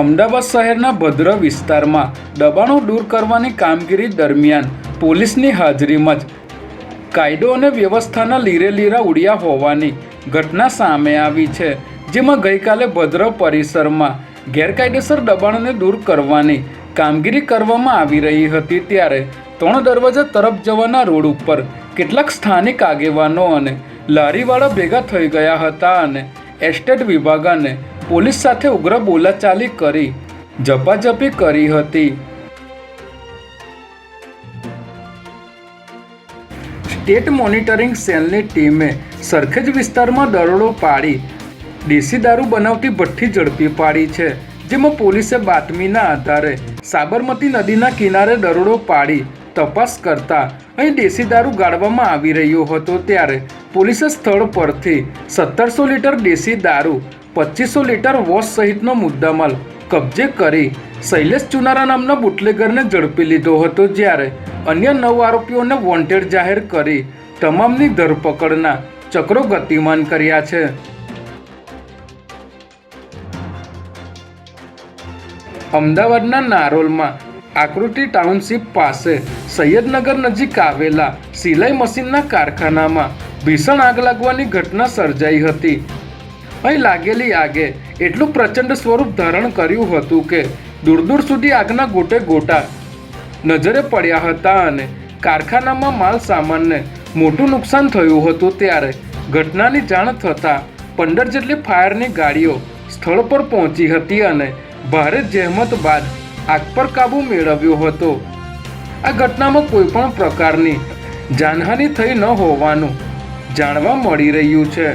અમદાવાદ શહેરના ભદ્ર વિસ્તારમાં દબાણો દૂર કરવાની કામગીરી દરમિયાન પોલીસની હાજરીમાં જ કાયદો અને વ્યવસ્થાના લીરે લીરા ઉડ્યા હોવાની ઘટના સામે આવી છે, જેમાં ગઈકાલે ભદ્ર પરિસરમાં ગેરકાયદેસર દબાણોને દૂર કરવાની કામગીરી કરવામાં આવી રહી હતી ત્યારે ત્રણ દરવાજા તરફ જવાના રોડ ઉપર કેટલાક સ્થાનિક આગેવાનો અને લારીવાળા ભેગા થઈ ગયા હતા અને એસ્ટેટ વિભાગ અને પોલીસ સાથે ઉગ્ર બોલાચાલી કરી, ઝપાઝપી કરી હતી. સ્ટેટ મોનિટરિંગ સેલની ટીમે સરખેજ વિસ્તારમાં દરોડો પાડી દેશી દારૂ બનાવતી ભઠ્ઠી ઝડપી પાડી છે, જેમાં પોલીસે બાતમીના આધારે સાબરમતી નદીના કિનારે દરોડો પાડી, તપાસ કરતા અહીં દેશી દારૂ ગાળવામાં આવી રહ્યો હતો ત્યારે પોલીસે સ્થળ પરથી સત્તરસો લીટર દેશી દારૂ પચીસો લીટર વોશ સહિતનો મુદ્દામાલ કબજે કરી શૈલેષ ચુનારા નામના બુટલેગરને ઝડપી લીધો હતો જ્યારે અન્ય નવ આરોપીઓને વોન્ટેડ જાહેર કરી તમામની ધરપકડના ચક્રો ગતિમાન કર્યા છે. અમદાવાદના નારોલમાં આકૃતિ ટાઉનશીપ પાસે સૈયદનગર નજીક આવેલા સિલાઈ મશીનના કારખાનામાં ભીષણ આગ લાગવાની ઘટના સર્જાઈ હતી. અહીં લાગેલી આગે એટલું પ્રચંડ સ્વરૂપ ધારણ કર્યું હતું કે દૂર દૂર સુધી આગના ગોટે ગોટા નજરે પડ્યા હતા અને કારખાનામાં માલ સામાનને મોટું નુકસાન થયું હતું ત્યારે ઘટનાની જાણ થતાં પંદર જેટલી ફાયરની ગાડીઓ સ્થળ પર પહોંચી હતી અને ભારે જહેમત બાદ આગ પર કાબૂ મેળવ્યો હતો. આ ઘટનામાં કોઈ પણ પ્રકારની જાનહાનિ થઈ ન હોવાનું જાણવા મળી રહ્યું છે.